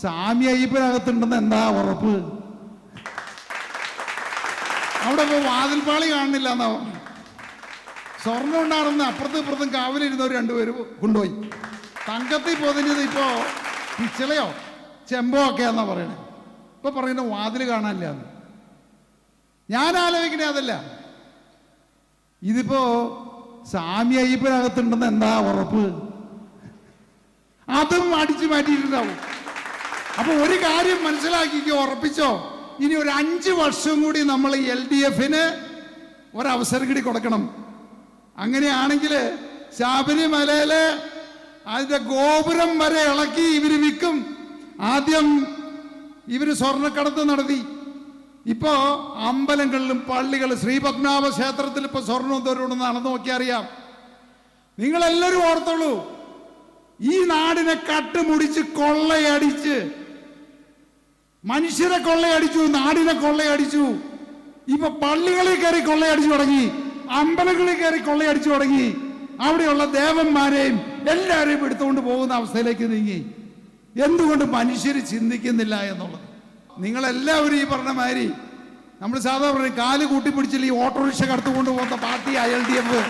സ്വാമി അയ്യപ്പനകത്തുണ്ടെന്ന് എന്താ ഉറപ്പ്? അവിടെ ഇപ്പൊ വാതിൽപ്പാളി കാണുന്നില്ല എന്നാ. സ്വർണം ഉണ്ടാകുന്ന അപ്പുറത്തും ഇപ്പുറത്തും കാവലിരുന്നവർ രണ്ടുപേരും കൊണ്ടുപോയി. തങ്കത്തിൽ പൊതിഞ്ഞത് ഇപ്പോ പിച്ചളയോ ചെമ്പോ ഒക്കെ എന്നാ പറയണേ. ഇപ്പൊ പറയുന്ന വാതിൽ കാണാനില്ല ഞാൻ ആലോചിക്കണേ അതല്ല. ഇതിപ്പോ സ്വാമി അയ്യപ്പനകത്തുണ്ടെന്ന് എന്താ ഉറപ്പ്? അതും അടിച്ചു മാറ്റിയിട്ടുണ്ടാവും. അപ്പൊ ഒരു കാര്യം മനസ്സിലാക്കിക്കോ ഉറപ്പിച്ചോ? ഇനി ഒരു അഞ്ച് വർഷം കൂടി നമ്മൾ എൽ ഡി എഫിന് ഒരവസരം കൂടി കൊടുക്കണം. അങ്ങനെയാണെങ്കിൽ ശബരിമലയിൽ അതിന്റെ ഗോപുരം വരെ ഇളക്കി ഇവർ വിൽക്കും. ആദ്യം ഇവർ സ്വർണക്കടത്ത് നടത്തി. ഇപ്പോ അമ്പലങ്ങളിലും പള്ളികളും ശ്രീപത്മനാഭ ക്ഷേത്രത്തിൽ ഇപ്പൊ സ്വർണം തോരോട് നടന്നു നോക്കിയാൽ അറിയാം. നിങ്ങളെല്ലാവരും ഓർത്തോളൂ ഈ നാടിനെ കട്ടുമുടിച്ച് കൊള്ളയടിച്ച് മനുഷ്യരെ കൊള്ളയടിച്ചു നാടിനെ കൊള്ളയടിച്ചു. ഇപ്പൊ പള്ളികളിൽ കയറി കൊള്ളയടിച്ചു തുടങ്ങി അമ്പലങ്ങളിൽ കയറി കൊള്ളയടിച്ചു തുടങ്ങി. അവിടെയുള്ള ദേവന്മാരെയും എല്ലാവരെയും എടുത്തുകൊണ്ട് പോകുന്ന അവസ്ഥയിലേക്ക് നീങ്ങി. എന്തുകൊണ്ട് മനുഷ്യർ ചിന്തിക്കുന്നില്ല എന്നുള്ളത്? നിങ്ങളെല്ലാവരും ഈ പറഞ്ഞ മാതിരി നമ്മൾ സാധാരണ കാൽ കൂട്ടിപ്പിടിച്ചില്ല ഈ ഓട്ടോറിക്ഷ കടത്തുകൊണ്ട് പോകുന്ന പാർട്ടി എൽ ഡി എഫ്?